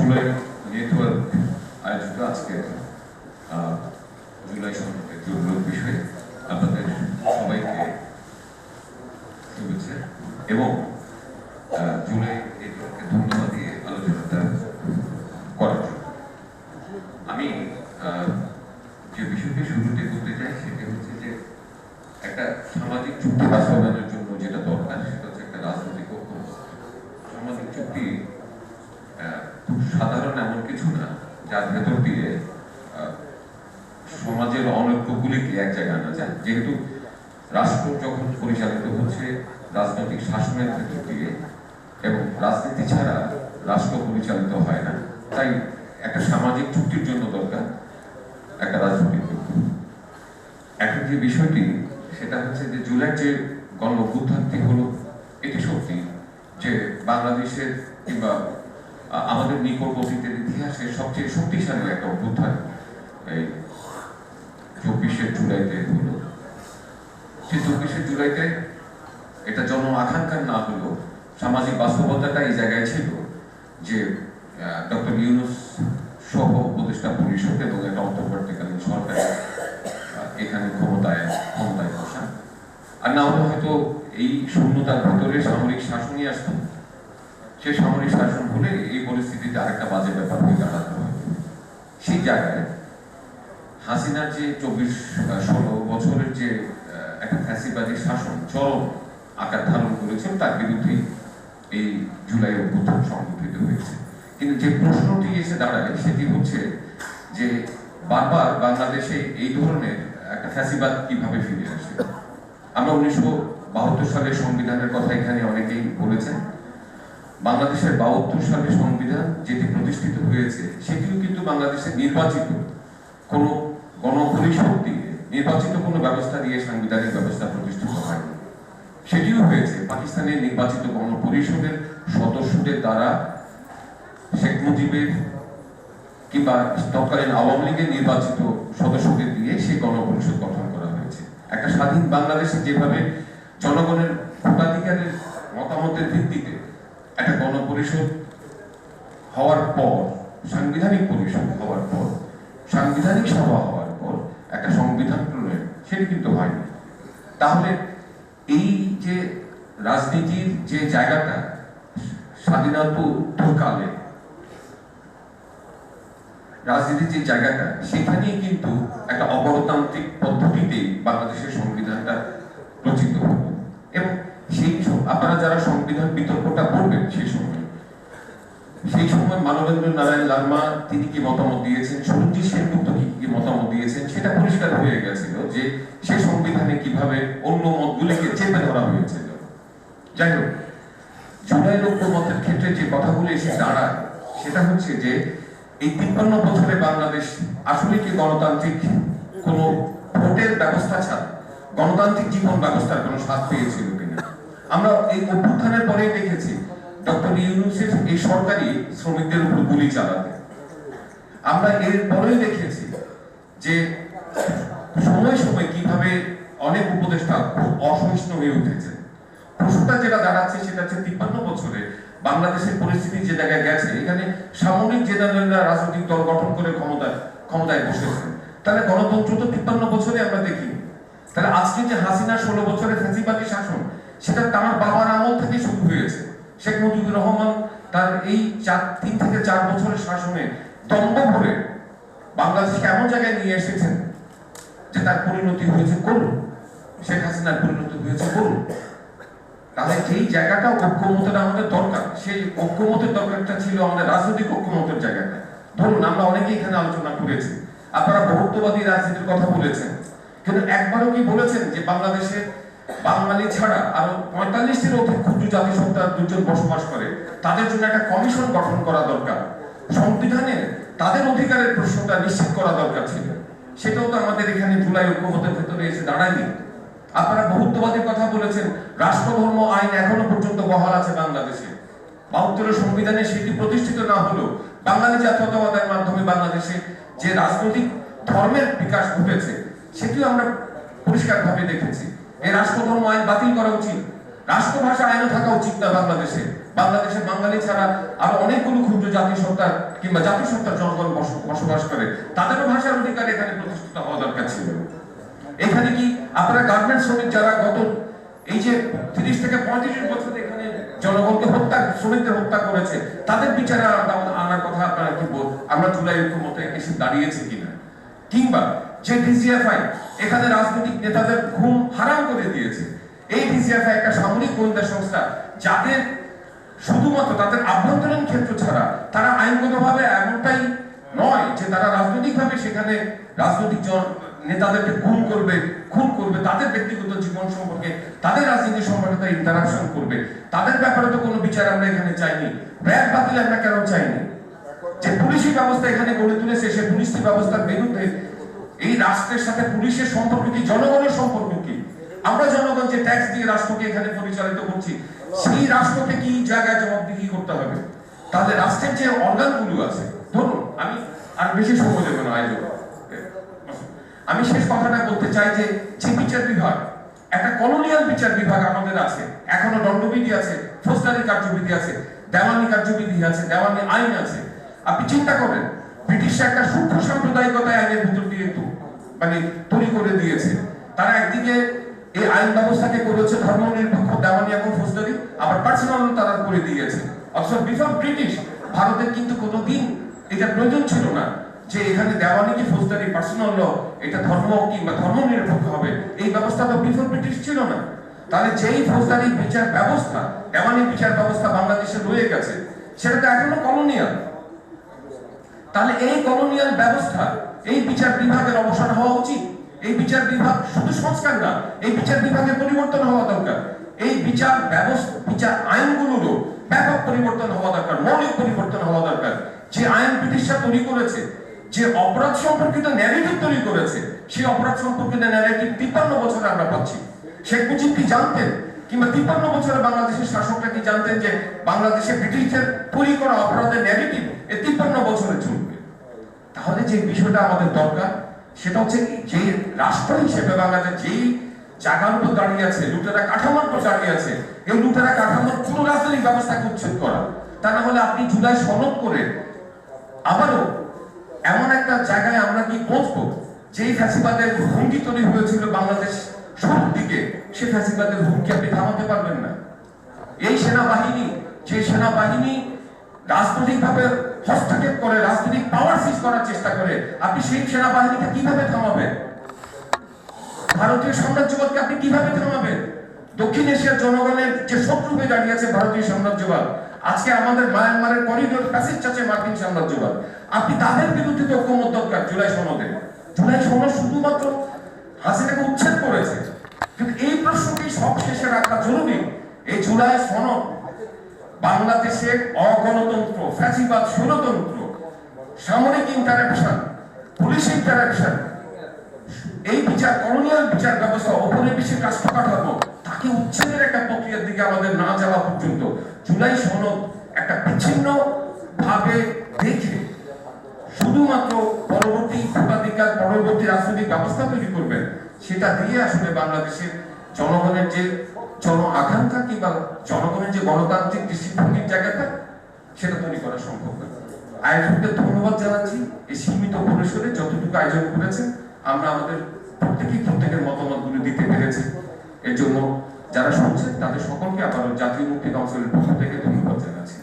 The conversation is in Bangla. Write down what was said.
জুলাই নেটওয়ার্ক আয়োজিত আজকে আহ, জুলাই সম্পর্কে জরুরি বিষয়ে আপনাদের সবাইকে শুভেচ্ছা এবং আহ, জুলাই নেটওয়ার্ককে ধন্যবাদ দিয়ে আলোচনাটা করার জন্য আমি আহ, যে বিষয়টি শুরুতে করতে চাই সেটা হচ্ছে যে একটা সামাজিক চুক্তি বাস্তবায়নের জন্য যেটা দরকার সেটা হচ্ছে একটা রাজনৈতিক ঐক্যমত সামাজিক চুক্তি আহ, খুব সাধারণ এমন কিছু না যার ভেতর দিয়ে সমাজের অনৈক্যগুলিকে এক জায়গায় আনা যায়? যেহেতু রাষ্ট্র যখন পরিচালিত হচ্ছে, রাজনৈতিক শাসনের ক্ষেত্র দিয়ে এবং রাজনীতি ছাড়া রাষ্ট্র পরিচালিত হয় না, তাই একটা সামাজিক চুক্তির জন্য দরকার একটা রাজনৈতিক এখন যে বিষয়টি, সেটা হচ্ছে যে জুলাই যে গণ হলো, এটি সত্যি যে বাংলাদেশের কিংবা আমাদের নিকট অতীতের ইতিহাসে সবচেয়ে শক্তিশালী একটা অভ্যুত্থান এই চব্বিশে জুলাইতে হলো। সেই চব্বিশে জুলাইতে এটা জন আকাঙ্ক্ষার না হলো, সামাজিক বাস্তবতাটা এই জায়গায় ছিল যে ডক্টর ইউনুস সহ উপদেষ্টা পরিষদ এবং একটা অন্তর্বর্তীকালীন সরকার এখানে ক্ষমতায় ক্ষমতায় বসা। আর না হলে হয়তো এই শূন্যতার ভেতরে সামরিক শাসনই আসতো। সে সামরিক শাসন হলে এই পরিস্থিতিতে আরেকটা বাজে ব্যাপার হয়ে দাঁড়াতে হয়। সেই জায়গায় হাসিনার যে চব্বিশ ষোলো বছরের যে একটা ফ্যাসিবাদী শাসন চরম আকার ধারণ করেছেন, তার বিরুদ্ধে এই জুলাই অভ্যুত্থান সংগঠিত হয়েছে। কিন্তু যে প্রশ্নটি এসে দাঁড়ায় সেটি হচ্ছে যে বারবার বাংলাদেশে এই ধরনের একটা ফ্যাসিবাদ কীভাবে ফিরে আসে? আমরা উনিশশো বাহাত্তর সালের সংবিধানের কথা এখানে অনেকেই বলেছেন। বাংলাদেশের বাহাত্তর সালের সংবিধান যেটি প্রতিষ্ঠিত হয়েছে, সেটিও কিন্তু বাংলাদেশের নির্বাচিত। কোন গণপরিষদ দিয়ে নির্বাচিত কোনো ব্যবস্থা দিয়ে সাংবিধানিক ব্যবস্থা প্রতিষ্ঠিত হয়নি। সেটিও হয়েছে পাকিস্তানের নির্বাচিত গণপরিষদের সদস্যদের দ্বারা শেখ মুজিবের কিংবা তৎকালীন আওয়ামী লীগের নির্বাচিত সদস্যদের দিয়ে সেই গণপরিষদ গঠন করা হয়েছে। একটা স্বাধীন বাংলাদেশে যেভাবে জনগণের ভোটাধিকারের মতামতের ভিত্তিতে একটা গণপরিষদ হওয়ার পর, সাংবিধানিক পরিষদ হওয়ার পর, সাংবিধানিক সভা হওয়ার পর একটা সংবিধান প্রণয়ন সেটি কিন্তু হয়নি। তাহলে এই যে রাজনীতির যে জায়গাটা, স্বাধীনতা রাজনীতির যে জায়গাটা, সেখানেই কিন্তু একটা অগণতান্ত্রিক পদ্ধতিতে বাংলাদেশের সংবিধানটা রচিত হলো। এবং সেই আপনারা যারা সংবিধান বিতর্কটা সেই সময় মানবেন্দ্র নারায়ণ লার্মা তিনি কি মতামত দিয়েছেন? সুরজিৎ সেনগুপ্ত কি কি মতামত দিয়েছেন? সেটা পরিষ্কার হয়ে গেছিল যে সে সংবিধানে কীভাবে অন্য মতগুলিকে চেপে ধরা হয়েছিল। যাই হোক, জুলাই ক্ষেত্রে যে কথাগুলো এসে দাঁড়ায়, সেটা হচ্ছে যে এই তিপ্পান্ন বছরে বাংলাদেশ আসলে কি গণতান্ত্রিক কোন ভোটের ব্যবস্থা ছাড়া, গণতান্ত্রিক জীবন ব্যবস্থার কোনো স্বাদ পেয়েছিল কিনা? আমরা এই অভ্যুত্থানের পরেই দেখেছি ডক্টর ইউনুসের এই সরকারি শ্রমিকদের উপর গুলি চালাতে আমরা এর দেখেছি যে সময় সময় কীভাবে অনেক উপদেষ্টা অসহিষ্ণু হয়ে উঠেছে। প্রশ্নটা যেটা দাঁড়াচ্ছে সেটা হচ্ছে তিপ্পান্ন বছরে বাংলাদেশের পরিস্থিতি যে জায়গায় গেছে, এখানে সামরিক জেনারেলরা রাজনৈতিক দল গঠন করে ক্ষমতায় ক্ষমতায় বসেছে। তাহলে গণতন্ত্র তো তিপ্পান্ন বছরে আমরা দেখি। তাহলে আজকে যে হাসিনা ষোলো বছরের ফ্যাসিবাদী শাসন, সেটা তার বাবার আমল থেকে শুরু মুজিবুর রহমান তার এই চার, তিন থেকে চার বছরের শাসনে দম্ভ ভরে বাংলাদেশকে এমন জায়গায় নিয়ে এসেছেন যে তার পরিণতি হয়েছে করুন। শেখ হাসিনার পরিণতি হয়েছে করুন। তাহলে যেই জায়গাটা ঐক্যমতের আমাদের দরকার, সেই ঐক্যমতের দরকারটা ছিল আমাদের রাজনৈতিক ঐক্যমতের জায়গাটা। ধরুন, আমরা অনেকেই এখানে আলোচনা করেছি। আপনারা বহুত্ববাদী রাজনীতির কথা বলেছেন। কিন্তু একবারও কি বলেছেন যে বাংলাদেশে বাঙালি ছাড়া আরও পঁয়তাল্লিশটির অধিক ক্ষুদ্র জাতিসত্তার দুজন বসবাস করে, তাদের জন্য একটা কমিশন গঠন করা দরকার। সংবিধানে তাদের অধিকারের প্রশ্নটা নিশ্চিত করা দরকার ছিল। সেটাও তো আমাদের এখানে জুলাই ঐক্যমতের ভেতরে এসে দাঁড়ায়নি আপনারা বহুত্ববাদীর কথা বলেছেন, রাষ্ট্রধর্ম আইন এখনও পর্যন্ত বহাল আছে বাংলাদেশে। বাহাত্তরের সংবিধানে সেটি প্রতিষ্ঠিত না হলেও বাঙালি জাতীয়তাবাদের মাধ্যমে বাংলাদেশে যে রাজনৈতিক ধর্মের বিকাশ ঘটেছে, সেটিও আমরা পরিষ্কারভাবে দেখেছি। এই রাষ্ট্রধর্ম আইন বাতিল করা উচিত। রাষ্ট্রভাষা আইনও থাকা উচিত না বাংলাদেশে। বাংলাদেশে বাঙালি ছাড়া আরও অনেকগুলো ক্ষুদ্র জাতিসত্তার কিংবা জাতিসত্তার জনগণ বসবাস করে, তাদেরও ভাষার অধিকার এখানে প্রতিষ্ঠিত হওয়া দরকার ছিল। এখানে কি আপনারা গার্মেন্টস শ্রমিক যারা গত এই যে তিরিশ থেকে পঁয়ত্রিশ বছর এখানে জনগণকে হত্যা, শ্রমিকদের হত্যা করেছে, তাদের বিচারে আনার কথা আপনারা কি আমরা জুলাই ঐক্যমতে এসে দাঁড়িয়েছে কিনা? কিংবা যে ডিজিএফআই এখানে রাজনৈতিক নেতাদের ঘুম হারাম করে দিয়েছে। এই ডিজিএফআই একটা সামরিক গোয়েন্দা সংস্থা, যাদের শুধুমাত্র তাদের আভ্যন্তরীণ ক্ষেত্র ছাড়া তারা আইনগতভাবে এমনটাই নয় যে তারা রাজনৈতিকভাবে সেখানে রাজনৈতিক জন- নেতাদেরকে খুন করবে খুন করবে, তাদের ব্যক্তিগত জীবন সম্পর্কে, তাদের রাজনীতি সম্পর্কে তারা ইন্টারাকশন করবে। তাদের ব্যাপারে তো কোনো বিচার আমরা এখানে চাইনি। র্যাব বাতিল আমরা কেন চাইনি? যে পুলিশি ব্যবস্থা এখানে গড়ে তুলেছে, সে পুলিশি ব্যবস্থার বিরুদ্ধে এই রাষ্ট্রের সাথে পুলিশের সম্পর্ক কি? জনগণের সম্পর্ক কি? আমরা জনগণ যে ট্যাক্স দিয়ে রাষ্ট্রকে এখানে পরিচালিত করছি। সেই রাষ্ট্রকে কি জায়গায় জবাবদিহি করতে হবে? তাহলে রাষ্ট্রের যে অর্গানগুলো আছে, ধরুন, আমি আর বেশি সময় দেবো না, আয়োজন। আমি শেষ কথাটা বলতে চাই যে যে বিচার বিভাগ, একটা কলোনিয়াল বিচার বিভাগ আমাদের আছে। এখনও দণ্ডবিধি আছে, ফৌজদারি কার্যবিধি আছে, দেওয়ানি কার্যবিধি আছে, দেওয়ানি আইন আছে। আপনি চিন্তা করেন ব্রিটিশ একটা সূক্ষ্ম সাম্প্রদায়িকতা আইনের ভিতর দিয়ে মানে তৈরি করে দিয়েছে। তারা একদিকে এই আইন ব্যবস্থাকে করেছে ধর্ম নিরপেক্ষ, দেওয়ানি এবং ফৌজদারি, আবার পার্সোনাল তারা করে দিয়েছে। অথচ বিফোর ব্রিটিশ ভারতের কিন্তু কোনোদিন এটা প্রয়োজন ছিল না যে এখানে দেওয়ানি কি ফৌজদারি পার্সোনাল ল এটা ধর্ম কিংবা ধর্ম নিরপেক্ষ হবে। এই ব্যবস্থা তো বিফোর ব্রিটিশ ছিল না। তাহলে যেই ফৌজদারি বিচার ব্যবস্থা, দেওয়ানি বিচার ব্যবস্থা বাংলাদেশে রয়ে গেছে, সেটা তো এখনও কলোনিয়াল তাহলে এই কলোনিয়াল ব্যবস্থা, এই বিচার বিভাগের অবসান হওয়া উচিত? এই বিচার বিভাগ শুধু সংস্কার না, এই বিচার বিভাগের পরিবর্তন হওয়া দরকার। এই বিচার ব্যবস্থা, বিচার আইনগুলোরও ব্যাপক পরিবর্তন হওয়া দরকার, মৌলিক পরিবর্তন হওয়া দরকার। যে আইন ব্রিটিশরা তৈরি করেছে, যে অপরাধ সম্পর্কিত ন্যারেটিভ তৈরি করেছে, সেই অপরাধ সম্পর্কিত ন্যারেটিভ তিপ্পান্ন বছরে আমরা পাচ্ছি। শেখ মুজিব কি জানতেন? কিংবা তিপ্পান্ন বছরে বাংলাদেশের শাসকরা কি জানতেন যে বাংলাদেশে ব্রিটিশদের তৈরি করা অপরাধের ন্যারেটিভ এ তিপ্পান্ন বছরে চলবে। তাহলে যে বিষয়টা আমাদের দরকার, সেটা হচ্ছে যে রাষ্ট্র হিসেবে বাংলাদেশ যেই জায়গার উপর দাঁড়িয়ে আছে, লুটেরা কাঠামোর উপর দাঁড়িয়ে আছে, এই লুটেরা কাঠামোর পুরো রাজনৈতিক ব্যবস্থাকে উচ্ছেদ করা। তা না হলে আপনি জুলাই সনদ করে আবারও এমন একটা জায়গায় আমরা কি পৌঁছবো যেই ফ্যাসিবাদের হুমকি তৈরি হয়েছিল বাংলাদেশ শুরুর দিকে সে ফ্যাসিবাদের হুমকি আপনি থামাতে পারবেন না। এই সেনাবাহিনী, যে সেনাবাহিনী রাজনৈতিকভাবে হস্তক্ষেপ করে রাজনৈতিক পাওয়ার সিজ করার চেষ্টা করে, আপনি সেই সেনাবাহিনীকে কীভাবে থামাবেন? ভারতীয় সাম্রাজ্যবাদকে আপনি কীভাবে থামাবেন? দক্ষিণ এশিয়ার জনগণের যে শত্রু হয়ে দাঁড়িয়ে আছে ভারতীয় সাম্রাজ্যবাদ, আজকে আমাদের মায়ানমারের করিডোর প্যাসেজ চাচ্ছে মার্কিন সাম্রাজ্যবাদ, আপনি তাদের বিরুদ্ধে তো ঐক্যমত দরকার জুলাই সনদে। জুলাই সনদ শুধুমাত্র হাসিনাকে উচ্ছেদ করেছে। কিন্তু এই প্রশ্নকে সব শেষে রাখা জরুরি। এই জুলাই সনদ বাংলাদেশের অগণতন্ত্র, ফ্যাসিবাদ ষড়যন্ত্র, সামরিক ইন্টারাকশন পুলিশ ইন্টারাকশন এই বিচার কলোনিয়াল বিচার ব্যবস্থা, ঔপনিবেশিক রাষ্ট্র কাঠামো তাকে উচ্ছেদের একটা প্রক্রিয়ার দিকে আমাদের না যাওয়া পর্যন্ত জুলাই সনদ একটা বিচ্ছিন্ন ভাবে দেখে শুধুমাত্র পরবর্তী ভোটাধিকার পরবর্তী রাজনৈতিক ব্যবস্থা তৈরি করবেন, সেটা দিয়ে আসলে বাংলাদেশের জনগণের যে জন আকাঙ্ক্ষা কিংবা জনগণের যে গণতান্ত্রিক দৃষ্টিভঙ্গির জায়গাটা, সেটা তৈরি করা সম্ভব না আয়োজককে ধন্যবাদ জানাচ্ছি। এই সীমিত পরিসরে যতটুকু আয়োজন করেছেন আমরা আমাদের প্রত্যেকেই প্রত্যেকের মতামতগুলো দিতে পেরেছি। এর জন্য যারা শুনছেন, তাদের সকলকে আবার জাতীয় মুক্তি কাউন্সিলের পক্ষ থেকে ধন্যবাদ জানাচ্ছি।